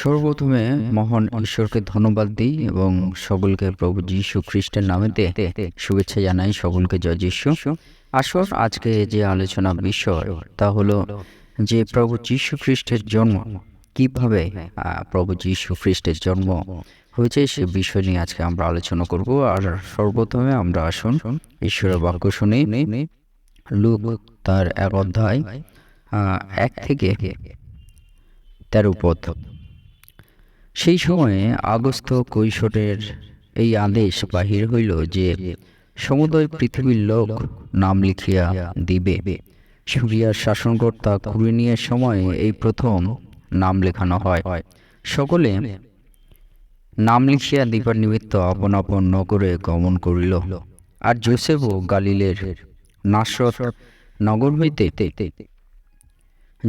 সর্বপ্রথমে মহান ঈশ্বরকে ধন্যবাদ দিই এবং সকলকে প্রভু যীশু খ্রিস্টের নামেতে শুভেচ্ছা জানাই। সকলকে জয় যীশু। আসর আজকে যে আলোচনা বিষয় তা হলো যে প্রভু যীশু খ্রিস্টের জন্ম কীভাবে প্রভু যীশু খ্রিস্টের জন্ম হয়েছে সে বিষয় নিয়ে আজকে আমরা আলোচনা করব। আর সর্বপ্রথমে আমরা আসুন ঈশ্বরের বাক্য শুনি। লুক তার এক অধ্যায় এক থেকে তেরো পদ। সেই সময়ে আগস্ত কৈশোরের এই আদেশ বাহির হইল যে সমুদয় পৃথিবীর লোক নাম লিখিয়া দিবে। সুরিয়ার শাসনকর্তা কুরিনিয়ার সময়ে এই প্রথম নাম লেখানো হয়। সকলে নাম লিখিয়া দিবার নিমিত্ত আপন আপন নগরে গমন করিল আর জোসেফও গালিলের নাসরত নগর হইতে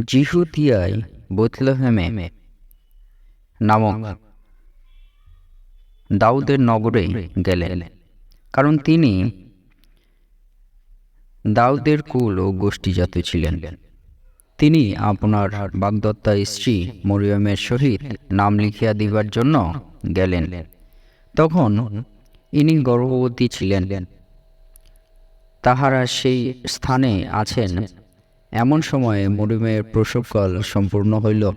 জিহুতিয়ায় বৈতলহেমে নামক দাউদের নগরে গেলেন। কারণ তিনি দাউদের কুল ও গোষ্ঠীজাত ছিলেন। তিনি আপনার বাগদত্তা স্ত্রী মরিয়মের সহিত নাম লিখিয়া দিবার জন্য গেলেন। তখন ইনি গর্ভবতী ছিলেন। তাহারা সেই স্থানে আছেন। এমন সময়ে মরিয়মের প্রসবকাল সম্পূর্ণ হইল।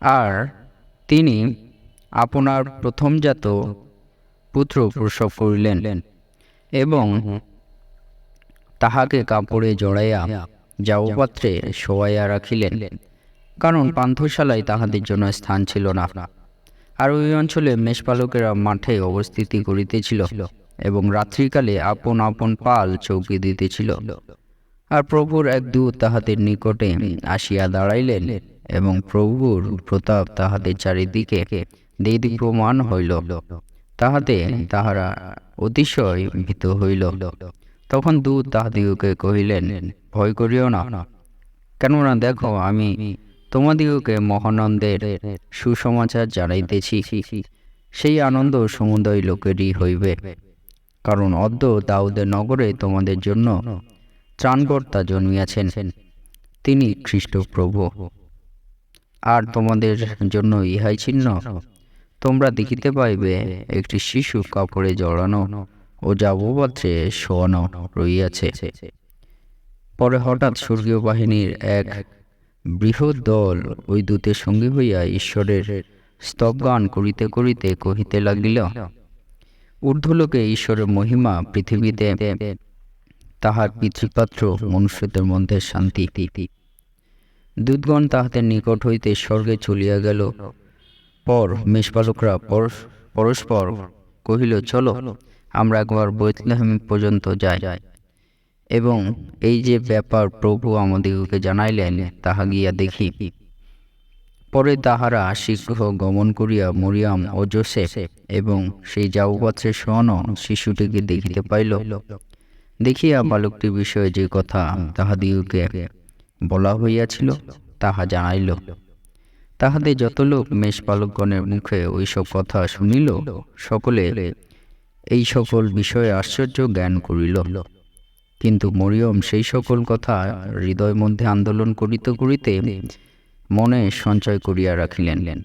আর তিনি আপনার প্রথমজাত পুত্র প্রসব করিলেন এবং তাহাকে কাপড়ে জড়াইয়া যাওপাত্রে শোয়াইয়া রাখিলেন, কারণ পান্থশালায় তাহাদের জন্য স্থান ছিল না। আর ওই অঞ্চলে মেষপালকেরা মাঠে অবস্থিতি করিতেছিল এবং রাত্রিকালে আপন আপন পাল চৌকি দিতেছিল। আর প্রভুর এক দূত তাহাদের নিকটে আসিয়া দাঁড়াইলেন এবং প্রভুর প্রতাপ তাহাদের চারিদিকে প্রমাণ হইল। তাহাতে তাহারা অতিশয় ভীত হইল। তখন দূত তাহাদিগকে কহিলেন, ভয় করিও না। কেননা দেখো, আমি তোমাদিগকে মহানন্দের সুসমাচার জানাইতেছি। সেই আনন্দ সমুদয় লোকেরই হইবে। কারণ অদ্য দাউদের নগরে তোমাদের জন্য ত্রাণকর্তা জন্মিয়াছেন। তিনি খ্রিস্ট প্রভু আর তোমাদের জন্য ইহাই চিহ্ন তোমরা দেখিতে পাইবে, একটি শিশু কাপড়ে জড়ানো ও যাবপাত্রে শোয়ানো রইয়াছে। পরে হঠাৎ স্বর্গীয় বাহিনীর এক বৃহৎ দল ওই দূতের সঙ্গী হইয়া ঈশ্বরের স্তবগান করিতে করিতে কহিতে লাগিল, ঊর্ধ্বলোকে ঈশ্বরের মহিমা পৃথিবীতে তাহার পিতৃপাত্র মনুষ্যদের মধ্যে শান্তি দূতগণ তাহাদের নিকট হইতে স্বর্গে চলিয়া গেল। পর মেষপালকরা পরস- পরস্পর কহিল, চলো, আমরা একবার বৈতলেহেম পর্যন্ত যাই। এবং এই যে ব্যাপার প্রভু আমাদিগকে জানাইলেন, তাহা গিয়া দেখি। পরে তাহারা শীঘ্র গমন করিয়া মরিয়াম ও জোসেফ এবং সেই যাওপাত্রে শোয়ানো শিশুটিকে দেখিতে পাইল। দেখিয়া বালকটির বিষয়ে যে কথা তাহাদিগকে বলা হইয়াছিল, তাহা জানাইল। তাহাদের যত লোক মেষপালকগণের মুখে ওইসব কথা শুনিল, সকলে এই সকল বিষয়ে আশ্চর্য জ্ঞান করিল। কিন্তু মরিয়ম সেই সকল কথা হৃদয় মধ্যে আন্দোলন করিতে করিতে মনে সঞ্চয় করিয়া রাখিলেন।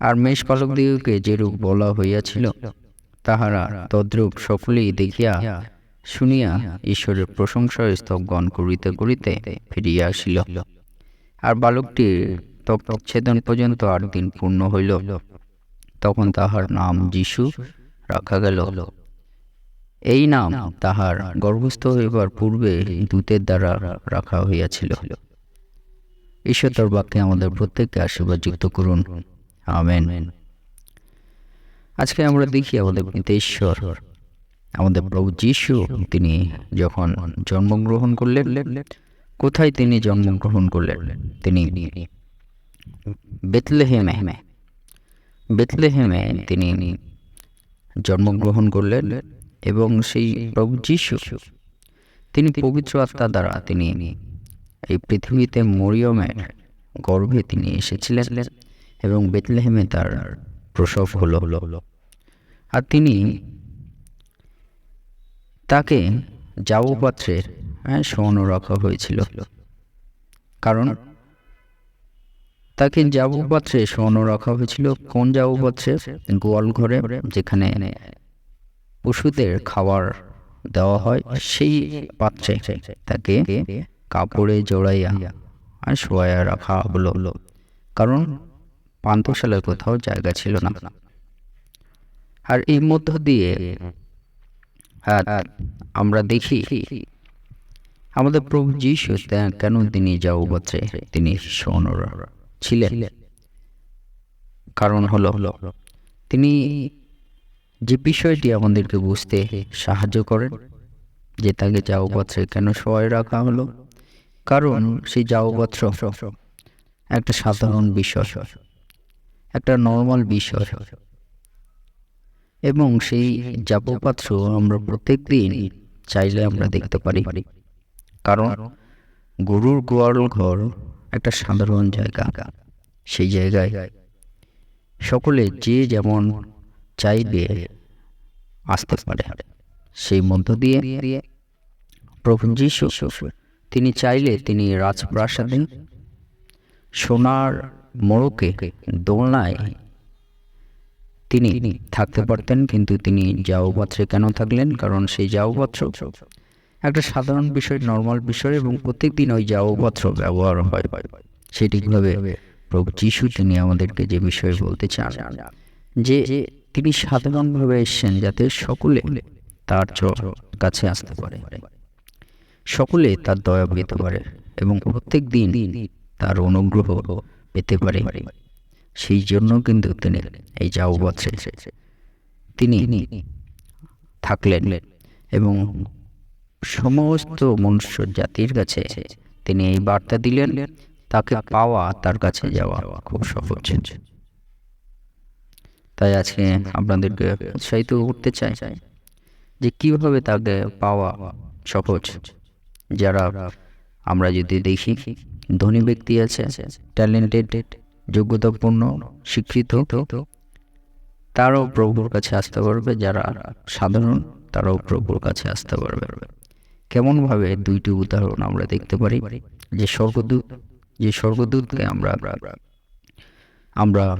আর মেষপালকদিগকে যেরূপ বলা হইয়াছিল, তাহারা তদ্রূপ সকলেই দেখিয়া শুনিয়া ঈশ্বরের প্রশংসা স্তবগণ করিতে করিতে ফিরিয়া আসিল। আর বালকটির তপচ্ছেদন পর্যন্ত আট দিন পূর্ণ হইল। তখন তাহার নাম যিশু রাখা গেল। এই নাম তাহার গর্ভস্থ হইবার পূর্বে দূতের দ্বারা রাখা হইয়াছিল। ঈশ্বর তোর বাক্যে আমাদের প্রত্যেককে আশীর্বাদ যুক্ত করুন। আমেন। আজকে আমরা দেখি আমাদের ঈশ্বর আমাদের প্রভু যিশু তিনি যখন জন্মগ্রহণ করলেন কোথায় তিনি জন্মগ্রহণ করলেন? তিনি বেতলেহেমে। বেতলেহেমে তিনি জন্মগ্রহণ করলেন এবং সেই প্রভু যিশু তিনি পবিত্র আত্মা দ্বারা তিনি এই পৃথিবীতে মরিয়মের গর্ভে তিনি এসেছিলেন এবং বেতলেহেমে তার প্রসব হলো হলো। আর তিনি তাকে যাবপাত্রের হ্যাঁ শোয়ানো রাখা হয়েছিল। কারণ তাকে যাবু পাত্রে শোয়ানো রাখা হয়েছিল কোন যাবু পাত্রে গোয়াল ঘরে যেখানে পশুদের খাবার দেওয়া হয়, সেই পাত্রে তাকে কাপড়ে জড়াইয়া আর শোয়া রাখা হলো। কারণ পান্থশালার কোথাও জায়গা ছিল না। আর এই মধ্য দিয়ে আর আমরা দেখি, আমাদের প্রভু যীশু কেন তিনি যাও পাত্রে তিনি শোনর ছিলেন? কারণ হলো হলো তিনি যে বিষয়টি আমাদেরকে বুঝতে সাহায্য করেন, যে তাকে যাও পাত্রে কেন সবাই রাখা হলো, কারণ সেই পাত্র একটা সাধারণ বিষয়, একটা নর্মাল বিষয়। এবং সেই যাবপাত্র আমরা প্রত্যেক দিন চাইলে আমরা দেখতে পারি। কারণ গরুর গোয়াল ঘর একটা সাধারণ জায়গা। সেই জায়গায় সকলে যে যেমন চাইবে আসতে পারে। সেই মধ্য দিয়ে প্রভু যীশু তিনি চাইলে তিনি রাজপ্রাসাদে সোনার মোড়কে দোলনায় তিনি থাকতে পারতেন, কিন্তু তিনি যাওপাত্রে কেন থাকলেন? কারণ সেই যাওপাত্র একটা সাধারণ বিষয় নর্মাল বিষয় এবং প্রত্যেক দিন ওই যাওপাত্র ব্যবহার হয়। সেটি কীভাবে প্রভু যিশু তিনি আমাদেরকে যে বিষয়ে বলতে চান, যে তিনি সাধারণভাবে এসছেন যাতে সকলে তার কাছে আসতে পারে। সকলে তার দয়া পেতে পারে এবং প্রত্যেক দিন তার অনুগ্রহ পেতে পারে। সেই জন্য কিন্তু তিনি এই যাও বছরে তিনি থাকলেন এবং সমস্ত মনুষ্য জাতির কাছে তিনি এই বার্তা দিলেন, তাকে পাওয়া তার কাছে যাওয়া খুব সহজ। তাই আজকে আপনাদেরকে উৎসাহিত করতে চাই যে কীভাবে তাকে পাওয়া সহজ। যারা আমরা যদি দেখি, ধনী ব্যক্তি আছে ট্যালেন্টেড যোগ্যতাপূর্ণ শিক্ষিত তারাও প্রভুর কাছে আসতে পারবে যারা সাধারণ, তারাও প্রভুর কাছে আসতে পারবে কেমনভাবে দুইটি উদাহরণ আমরা দেখতে পারি? যে স্বর্গদূত, যে স্বর্গদূতকে আমরা আমরা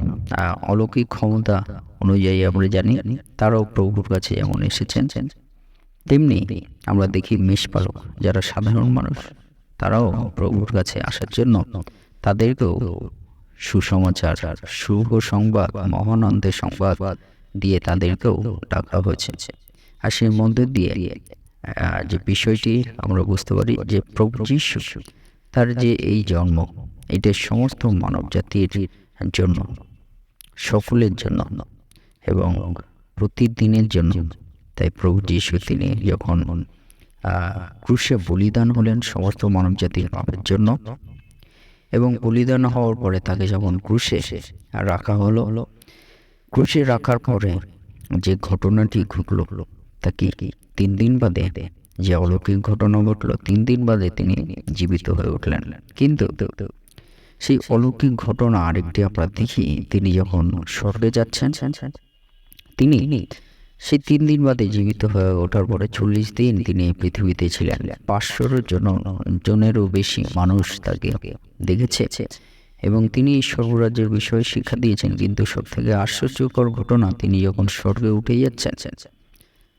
অলৌকিক ক্ষমতা অনুযায়ী আমরা জানি, তারাও প্রভুর কাছে যেমন এসেছেন। তেমনি আমরা দেখি মেষপালক, যারা সাধারণ মানুষ, তারাও প্রভুর কাছে আসার জন্য তাদেরকেও সুসমাচার, শুভ সংবাদ মহানন্দের সংবাদ দিয়ে তাদেরকেও ডাকা হয়েছে। আর সেই মধ্যে দিয়ে যে বিষয়টি আমরা বুঝতে পারি যে প্রভু যীশু, তার যে এই জন্ম, এটা সমস্ত মানব জাতির জন্য, সকলের জন্য এবং প্রতিদিনের জন্য। তাই প্রভু যীশু তিনি যখন ক্রুশে বলিদান হলেন সমস্ত মানব জাতির জন্য এবং বলিদান হওয়ার পরে তাকে যখন ক্রুশে রাখা হলো হলো, ক্রুশে রাখার পরে যে ঘটনাটি ঘটলো, তা কি তিন দিন বাদে যে অলৌকিক ঘটনা ঘটলো, তিন দিন বাদে তিনি জীবিত হয়ে উঠলেন। কিন্তু সেই অলৌকিক ঘটনা আরেকটি আমরা দেখি, তিনি যখন স্বর্গে যাচ্ছেন, তিনি সেই তিন দিন বাদে জীবিত হয়ে ওঠার পরে চল্লিশ দিন তিনি পৃথিবীতে ছিলেন। পাঁচশোর জন, জনেরও বেশি মানুষ তাকে দেখেছে এবং তিনি স্বর্গরাজ্যের বিষয়ে শিক্ষা দিয়েছেন। কিন্তু সব থেকে আশ্চর্যকর ঘটনা, তিনি যখন স্বর্গে উঠে যাচ্ছেন,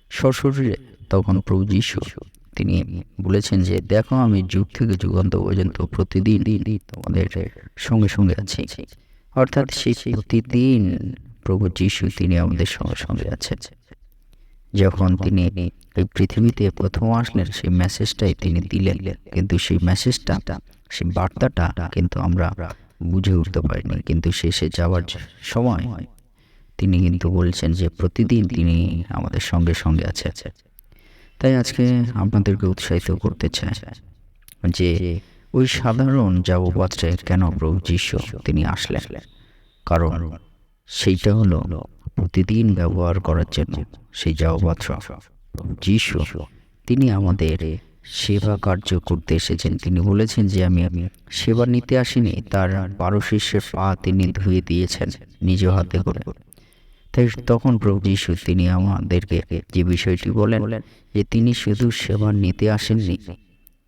সশরীরে তখন প্রভু যীশু তিনি বলেছেন যে, দেখো, আমি যুগ থেকে যুগান্ত পর্যন্ত প্রতিদিন তোমাদের সঙ্গে সঙ্গে আছি। অর্থাৎ সেই প্রতিদিন প্রভু যীশু তিনি আমাদের সঙ্গে সঙ্গে আছেন। যখন তিনি এই পৃথিবীতে প্রথম আসলেন, সেই মেসেজটাই তিনি দিলেন। কিন্তু সেই মেসেজটা সেই বার্তাটা কিন্তু আমরা বুঝে উঠতে পারিনি। কিন্তু শেষে যাওয়ার সময় তিনি কিন্তু বলছেন যে, প্রতিদিন তিনি আমাদের সঙ্গে সঙ্গে আছে তাই আজকে আপনাদেরকে উৎসাহিত করতে চাই যে, ওই সাধারণ যাবপাত্রে কেন প্রভু যীশু তিনি আসলেন? কারণ সেইটা হলো প্রতিদিন ব্যবহার করার জন্য সেই যাবপাত্র যিশু, তিনি আমাদের সেবা কার্য করতে এসেছেন। তিনি বলেছেন যে আমি আমি সেবা নিতে আসিনি, তার বারো শিষ্যের পা তিনি ধুয়ে দিয়েছেন নিজ হাতে করে। তাই তখন প্রভু যীশু, তিনি আমাদেরকে যে বিষয়টি বলেন যে তিনি শুধু সেবা নিতে আসেননি,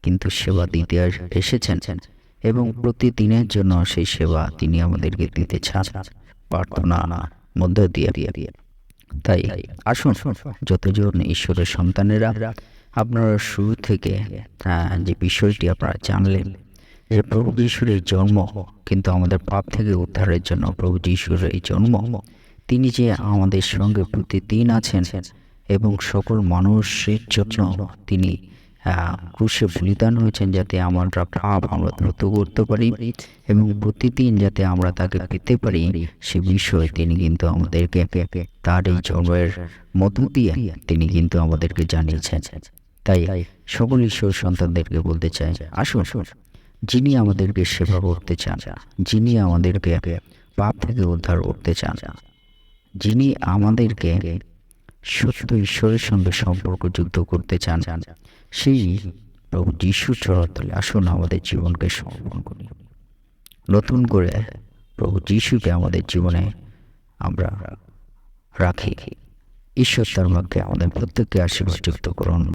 কিন্তু সেবা দিতে এসেছেন এবং প্রতিদিনের জন্য সেই সেবা তিনি আমাদেরকে দিতে চান। প্রার্থনা। মধ্য দিয়ে দিয়ে তাই আসুন, যতজন ঈশ্বরের সন্তানেরা, আপনারা শুরু থেকে যে বিষয়টি আপনারা জানলেন, যে প্রভু যিশুরের জন্ম, কিন্তু আমাদের পাপ থেকে উদ্ধারের জন্য প্রভু যিশুরের এই জন্ম, তিনি যে আমাদের সঙ্গে প্রতিদিন আছেন, এবং সকল মানুষের জন্য তিনি ক্রুশে বলিদান হয়েছেন যাতে আমরা পাপ আমরা দ্রুত করতে পারি এবং প্রতিদিন যাতে আমরা তাকে পেতে পারি, সে বিষয়ে তিনি কিন্তু আমাদেরকে তার এই জন্মের মধ্য দিয়ে তিনি কিন্তু আমাদেরকে জানিয়েছেন। তাই সকল ঈশ্বর সন্তানদেরকে বলতে চাই, আসুন, যিনি আমাদেরকে সেবা করতে চান, যিনি আমাদেরকে পাপ থেকে উদ্ধার করতে চান, যিনি আমাদেরকে সত্য ঈশ্বরের সঙ্গে সম্পর্ক যুক্ত করতে চান, সেই প্রভু যিশু চরতলে আসুন আমাদের জীবনকে সমর্পণ করি। নতুন করে প্রভু যিশুকে আমাদের জীবনে আমরা রাখি। ঈশ্বর তার মধ্যে আমাদের প্রত্যেককে আশীর্বাদ যুক্ত করুন।